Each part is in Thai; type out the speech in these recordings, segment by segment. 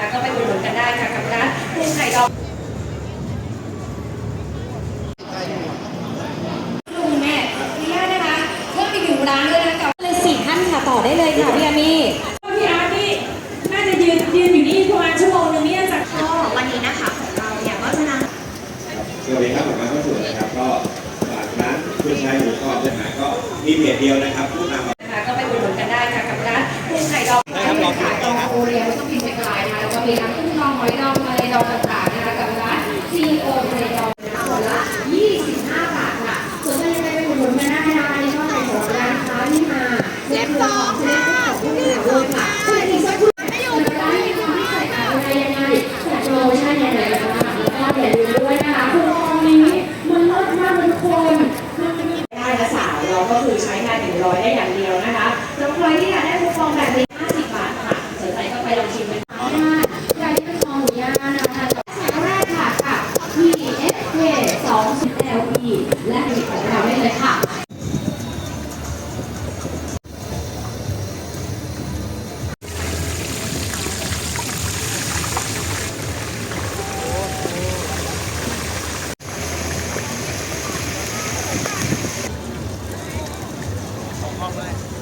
นะคะก็ไปอุดหนุนกันได้ค่ะกับร้านกุ้งไข่ดองลุงแม่ขออนุญาตนะคะเพิ่มอีกหนึ่งร้านด้วยนะกับเลยสี่ท่านค่ะต่อได้เลยค่ะพี่อามี่ พี่อาร์ตนี่น่าจะยืนยืนอยู่นี่ประมาณชั่วโมงนึงเนี่ยจาก ก็วันนี้นะคะของเราเนี่ยก็จะนำ สวัสดีครับผมมาเข้าสู่นะครับ ก็ฝากร้านคุณชายหมูกรอบนะฮะก็มีเพจเดียวนะครับผู้ คนมันมีได้ละสาวเราก็คือใช้งานถึงร้อยได้อย่างเดียวนะคะแล้วใครที่อยากได้คูปองแบบนี้50 บาทค่ะสนใจก็ไปลองชิมกันได้อยากได้คองหมูย่างนะคะสายแรกค่ะค่ะ PFK 2 LE และ อา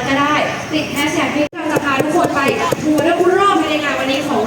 จจะได้ติดแฮชแท็กที่เราจะพาทุกคนไปทัวร์และรอบในงานวันนี้ของ